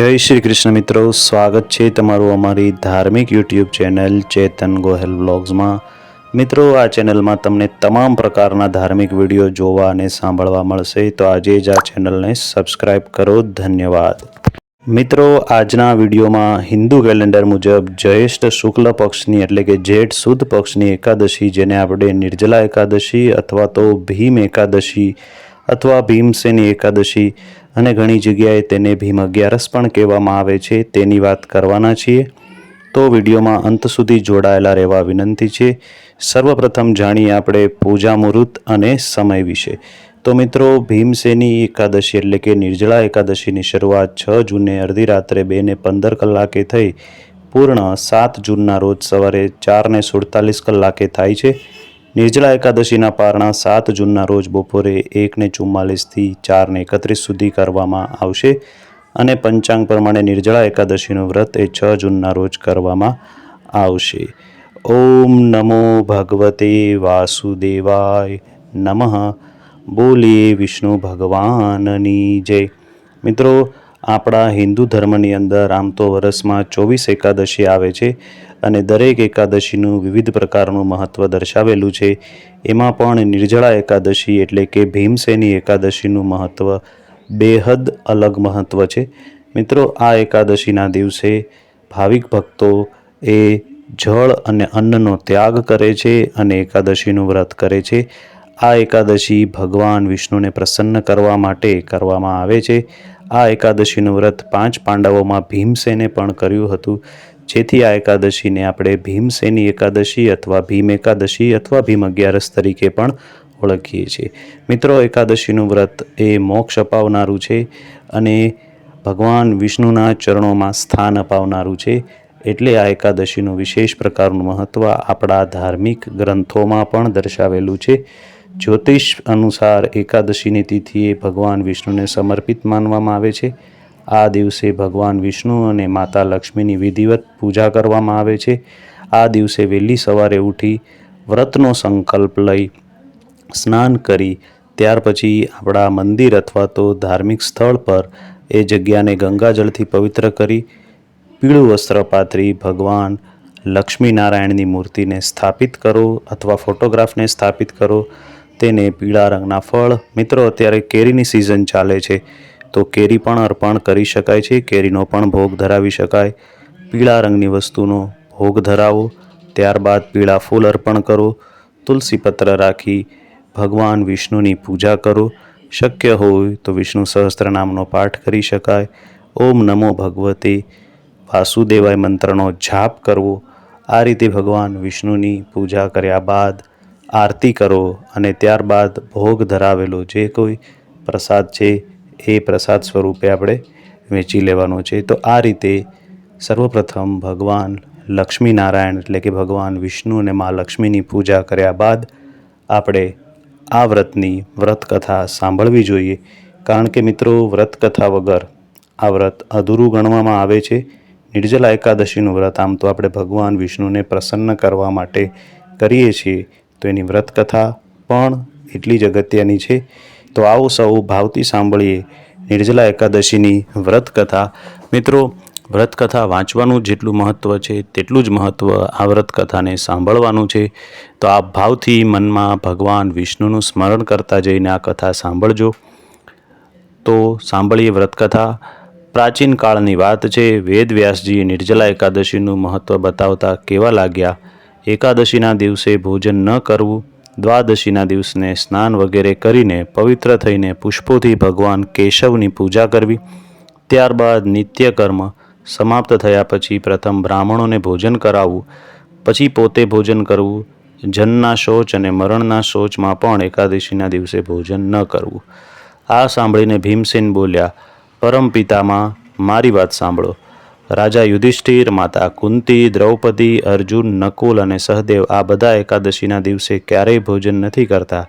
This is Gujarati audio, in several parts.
જય શ્રી કૃષ્ણ મિત્રો, સ્વાગત છે તમારું અમારી ધાર્મિક યુટ્યુબ ચેનલ ચેતન ગોહેલ વ્લોગ્સમાં. મિત્રો, આ ચેનલમાં તમને તમામ પ્રકારના ધાર્મિક વીડિયો જોવા અને સાંભળવા મળશે, તો આજે જ આ ચેનલને સબસ્ક્રાઇબ કરો, ધન્યવાદ. મિત્રો, આજના વિડીયોમાં હિન્દુ કેલેન્ડર મુજબ જ્યેષ્ઠ શુક્લ પક્ષની એટલે કે જેઠ સુદ પક્ષની એકાદશી, જેને આપણે નિર્જલા એકાદશી અથવા તો ભીમ એકાદશી અથવા ભીમસેની એકાદશી. અને ઘણી જગ્યાએ તેને ભીમ અગિયારસ પણ કહેવામાં આવે છે, તેની વાત કરવાના છીએ. તો વિડીયોમાં અંત સુધી જોડાયેલા રહેવા વિનંતી છે. સર્વપ્રથમ જાણીએ આપણે પૂજા મુહૂર્ત અને સમય વિશે. તો મિત્રો, ભીમસેની એકાદશી એટલે કે નિર્જળા એકાદશીની શરૂઆત છ જૂને અડધી રાત્રે બે ને પંદર કલાકે થઈ. પૂર્ણ સાત જૂનના રોજ સવારે ચાર ને સુડતાલીસ કલાકે થાય છે. નિર્જળા એકાદશીના પારણા સાત જૂનના રોજ બપોરે એકને ચુમ્માલીસથી ચારને એકત્રીસ સુધી કરવામાં આવશે અને પંચાંગ પ્રમાણે નિર્જળા એકાદશીનું વ્રત એ છ જૂનના રોજ કરવામાં આવશે. ઓમ નમો ભગવતે વાસુદેવાય નમઃ. બોલીએ વિષ્ણુ ભગવાનની જય. મિત્રો આપણા હિન્દુ ધર્મની અંદર આમ તો વર્ષમાં ચોવીસ એકાદશી આવે છે અને દરેક એકાદશીનું વિવિધ પ્રકારનું મહત્ત્વ દર્શાવેલું છે. એમાં પણ નિર્જળા એકાદશી એટલે કે ભીમસેની એકાદશીનું મહત્ત્વ બેહદ અલગ મહત્ત્વ છે. મિત્રો, આ એકાદશીના દિવસે ભાવિક ભક્તો એ જળ અને અન્નનો ત્યાગ કરે છે અને એકાદશીનું વ્રત કરે છે. આ એકાદશી ભગવાન વિષ્ણુને પ્રસન્ન કરવા માટે કરવામાં આવે છે. આ એકાદશીનું વ્રત પાંચ પાંડવોમાં ભીમસેને પણ કર્યું હતું. જેથી આ એકાદશીને આપણે ભીમસેની એકાદશી અથવા ભીમ એકાદશી અથવા ભીમ અગિયારસ તરીકે પણ ઓળખીએ છીએ. મિત્રો, એકાદશીનું વ્રત એ મોક્ષ અપાવનારું છે અને ભગવાન વિષ્ણુના ચરણોમાં સ્થાન અપાવનારું છે. એટલે આ એકાદશીનું વિશેષ પ્રકારનું મહત્ત્વ આપણા ધાર્મિક ગ્રંથોમાં પણ દર્શાવેલું છે. જ્યોતિષ અનુસાર એકાદશીની તિથિએ ભગવાન વિષ્ણુને સમર્પિત માનવામાં આવે છે. આ દિવસે ભગવાન વિષ્ણુ અને માતા લક્ષ્મીની વિધિવત પૂજા કરવામાં આવે છે. આ દિવસે વહેલી સવારે ઉઠી વ્રતનો સંકલ્પ લઈ સ્નાન કરી, ત્યાર પછી આપણા મંદિર અથવા તો ધાર્મિક સ્થળ પર એ જગ્યાને ગંગાજળથી પવિત્ર કરી પીળું વસ્ત્ર પાથરી ભગવાન લક્ષ્મીનારાયણની મૂર્તિને સ્થાપિત કરો અથવા ફોટોગ્રાફને સ્થાપિત કરો. તેને પીળા રંગના ફળ. મિત્રો, અત્યારે કેરીની સિઝન ચાલે છે. તો કેરી પણ અર્પણ કરી શકાય છે. કેરીનો પણ ભોગ ધરાવી શકાય. પીળા રંગની વસ્તુનો ભોગ ધરાવો. ત્યારબાદ પીળા ફૂલ અર્પણ કરો. તુલસી પત્ર રાખી ભગવાન વિષ્ણુની પૂજા કરો. શક્ય હોય તો વિષ્ણુ સહસ્ત્રનામનો પાઠ કરી શકાય. ઓમ નમો ભગવતે. વાસુદેવાય મંત્રનો જાપ કરવો. આ રીતે ભગવાન વિષ્ણુની પૂજા કર્યા બાદ આરતી કરો અને ત્યારબાદ ભોગ ધરાવેલો જે કોઈ પ્રસાદ છે, એ પ્રસાદ સ્વરૂપે આપણે વેચી લેવાનો છે. તો આ રીતે સર્વપ્રથમ ભગવાન લક્ષ્મીનારાયણ એટલે કે ભગવાન વિષ્ણુ અને મા લક્ષ્મીની પૂજા કર્યા બાદ આપણે આ વ્રતની વ્રત કથા સાંભળવી જોઈએ. કારણ કે મિત્રો, વ્રતકથા વગર આ વ્રત અધૂરું ગણવામાં આવે છે. નિર્જલા એકાદશીનું વ્રત આમ તો આપણે ભગવાન વિષ્ણુને પ્રસન્ન કરવા માટે કરીએ છીએ. તો એની વ્રત કથા પણ એટલી જ અગત્યની છે. તો આવો સૌ ભાવથી સાંભળીએ નિર્જલા એકાદશીની વ્રત કથા મિત્રો વ્રત કથા વાંચવાનું જેટલું મહત્ત્વ છે, તેટલું જ મહત્ત્વ આ વ્રત કથાને સાંભળવાનું છે. તો આ ભાવથી મનમાં ભગવાન વિષ્ણુનું સ્મરણ કરતા જઈને આ કથા સાંભળજો. તો સાંભળીએ વ્રતકથા. પ્રાચીન કાળની વાત છે, વેદ વ્યાસજીએ નિર્જલા એકાદશીનું મહત્ત્વ બતાવતા કેવા લાગ્યા? એકાદશીના દિવસે ભોજન ન કરવું, દ્વાદશીના દિવસને સ્નાન વગેરે કરીને પવિત્ર થઈને પુષ્પોથી ભગવાન કેશવની પૂજા કરવી, ત્યારબાદ નિત્યકર્મ સમાપ્ત થયા પછી પ્રથમ બ્રાહ્મણોને ભોજન કરાવવું, પછી પોતે ભોજન કરવું જન્મના શૌચ અને મરણના શૌચમાં પણ એકાદશીના દિવસે ભોજન ન કરવું. આ સાંભળીને ભીમસેન બોલ્યા, પરમ પિતામાં, મારી વાત સાંભળો. રાજા યુધિષ્ઠિર, માતા કુંતી, દ્રૌપદી, અર્જુન, નકુલ અને સહદેવ આ બધા એકાદશીના દિવસે ક્યારેય ભોજન નથી કરતા.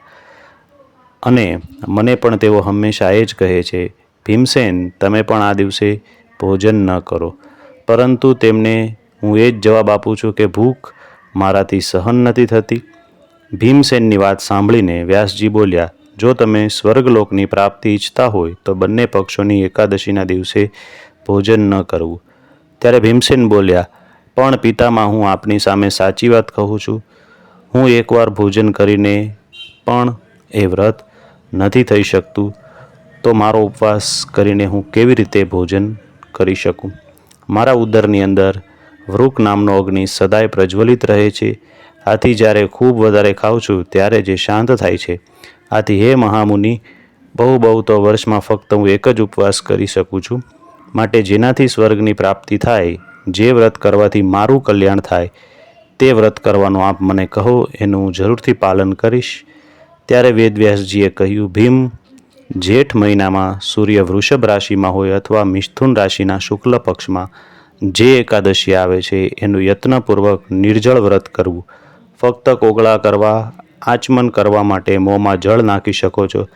અને મને પણ તેઓ હંમેશા એ જ કહે છે, ભીમસેન, તમે પણ આ દિવસે ભોજન ન કરો. પરંતુ તેમને હું એ જ જવાબ આપું છું કે ભૂખ મારાથી સહન નથી થતી. ભીમસેનની વાત સાંભળીને વ્યાસજી બોલ્યા, જો તમે સ્વર્ગલોકની પ્રાપ્તિ ઈચ્છતા હોય તો બંને પક્ષોની એકાદશીના દિવસે ભોજન ન કરવું. ત્યારે ભીમસેન બોલ્યા, પણ પિતામાં હું આપની સામે સાચી વાત કહું છું. હું એકવાર ભોજન કરીને પણ એ વ્રત નથી થઈ શકતું, તો મારો ઉપવાસ કરીને હું કેવી રીતે ભોજન કરી શકું? મારા ઉદરની અંદર વૃક નામનો અગ્નિ સદાય પ્રજ્વલિત રહે છે. આથી જ્યારે ખૂબ વધારે ખાઉં છું, ત્યારે જે શાંત થાય છે. આથી હે મહામુનિ, બહુ બહુ તો વર્ષમાં ફક્ત હું એક જ ઉપવાસ કરી શકું છું. માટે જેનાથી સ્વર્ગની પ્રાપ્તિ થાય, જે વ્રત કરવાથી મારું કલ્યાણ થાય, તે વ્રત કરવાનું આપ મને કહો, એનું હું જરૂરથી પાલન કરીશ. ત્યારે વેદવ્યાસજીએ કહ્યું, ભીમ, જેઠ મહિનામાં સૂર્ય વૃષભ રાશિમાં હોય અથવા મિથુન રાશિના શુક્લ પક્ષમાં જે એકાદશી આવે છે, એનું યત્નપૂર્વક નિર્જળ વ્રત કરવું. ફક્ત કોગળા કરવા, આચમન કરવા માટે મોંમાં જળ નાખી શકો છો.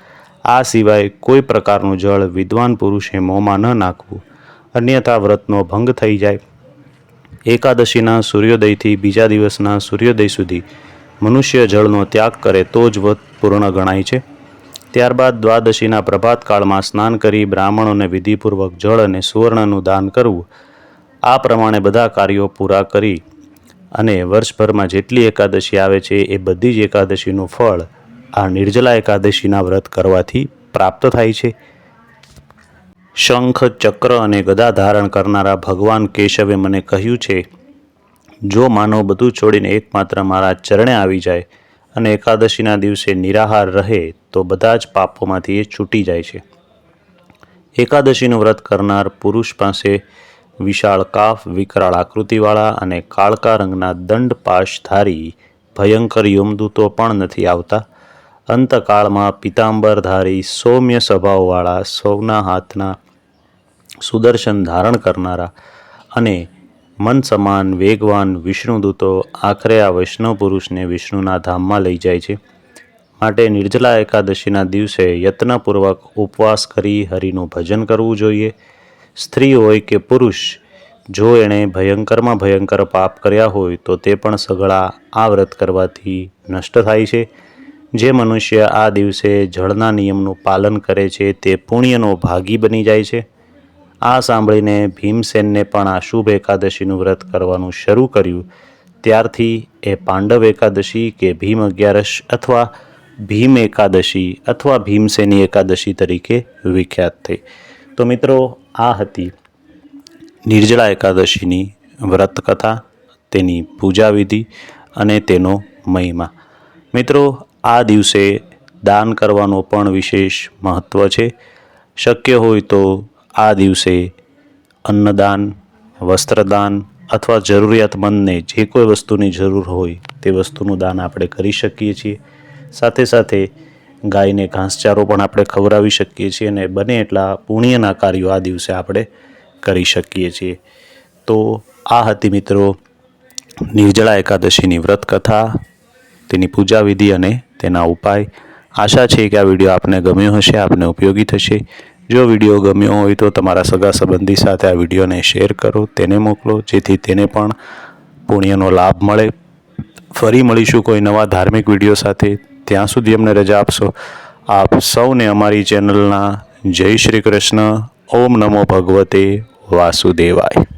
આ સિવાય કોઈ પ્રકારનું જળ વિદ્વાન પુરુષે મોંમાં ન નાખવું. અન્યથા વ્રતનો ભંગ થઈ જાય. એકાદશીના સૂર્યોદયથી બીજા દિવસના સૂર્યોદય સુધી મનુષ્ય જળનો ત્યાગ કરે તો જ વ્રત પૂર્ણ ગણાય છે. ત્યારબાદ દ્વાદશીના પ્રભાતકાળમાં સ્નાન કરી બ્રાહ્મણોને વિધિપૂર્વક જળ અને સુવર્ણનું દાન કરવું. આ પ્રમાણે બધા કાર્યો પૂરા કરી અને વર્ષભરમાં જેટલી એકાદશી આવે છે એ બધી જ એકાદશીનું ફળ આ નિર્જલા એકાદશીના વ્રત કરવાથી પ્રાપ્ત થાય છે. શંખ, ચક્ર અને ગદા ધારણ કરનારા ભગવાન કેશવે મને કહ્યું છે, જો માનવ બધું છોડીને એકમાત્ર મારા ચરણે આવી જાય અને એકાદશીના દિવસે નિરાહાર રહે, તો બધા જ પાપોમાંથી એ છૂટી જાય છે. એકાદશીનું વ્રત કરનાર પુરુષ પાસે વિશાળ કાફ, વિકરાળ આકૃતિવાળા અને કાળકા રંગના દંડ પાશધારી ભયંકર યમદૂતો પણ નથી આવતા. અંતકાળમાં પિતાંબરધારી સૌમ્ય સ્વભાવવાળા સૌના હાથના સુદર્શન ધારણ કરનારા અને મન સમાન વેગવાન વિષ્ણુદૂતો આખરે આ વૈષ્ણવ પુરુષને વિષ્ણુના ધામમાં લઈ જાય છે. માટે નિર્જલા એકાદશીના દિવસે યત્નપૂર્વક ઉપવાસ કરી હરિનું ભજન કરવું જોઈએ. સ્ત્રી હોય કે પુરુષ, જો એણે ભયંકરમાં ભયંકર પાપ કર્યા હોય તો તે પણ સગળા આ વ્રત કરવાથી નષ્ટ થાય છે. જે મનુષ્ય આ દિવસે જળના નિયમનું પાલન કરે છે, તે પુણ્યનો ભાગી બની જાય છે. આ સાંભળીને ભીમસેનને પણ આ શુભ એકાદશીનું વ્રત કરવાનું શરૂ કર્યું. ત્યારથી એ પાંડવ એકાદશી કે ભીમ અગિયારસ અથવા ભીમ એકાદશી અથવા ભીમસેની એકાદશી તરીકે વિખ્યાત થઈ. તો મિત્રો, આ હતી નિર્જળા એકાદશીની વ્રત કથા, તેની પૂજા વિધિ અને તેનો મહિમા. મિત્રો આ દિવસે દાન કરવાનો પણ વિશેષ મહત્ત્વ છે. શક્ય હોય તો આ દિવસે અન્નદાન, વસ્ત્રદાન અથવા જરૂરિયાતમંદને જે કોઈ વસ્તુની જરૂર હોય તે વસ્તુનું દાન આપણે કરી શકીએ છીએ. સાથે સાથે ગાયને ઘાસચારો પણ આપણે ખવડાવી શકીએ છીએ અને બને એટલા પુણ્યના કાર્યો આ દિવસે આપણે કરી શકીએ છીએ. તો આ હતી મિત્રો નિર્જળા એકાદશીની વ્રત કથા તેની પૂજા વિધિ અને તેના ઉપાય. આશા છે કે આ વીડિયો આપને ગમ્યો હશે, આપને ઉપયોગી થશે. જો વીડિયો ગમ્યો હોય તો તમારા સગા સંબંધી સાથે આ વિડીયોને શેર કરો, તેને મોકલો, જેથી તેને પણ પુણ્યનો લાભ મળે. ફરી મળીશું કોઈ નવા ધાર્મિક વીડિયો સાથે. ત્યાં સુધી અમને રજા આપશો. આપ સૌને અમારી ચેનલના જય શ્રી કૃષ્ણ. ઓમ નમો ભગવતે વાસુદેવાય.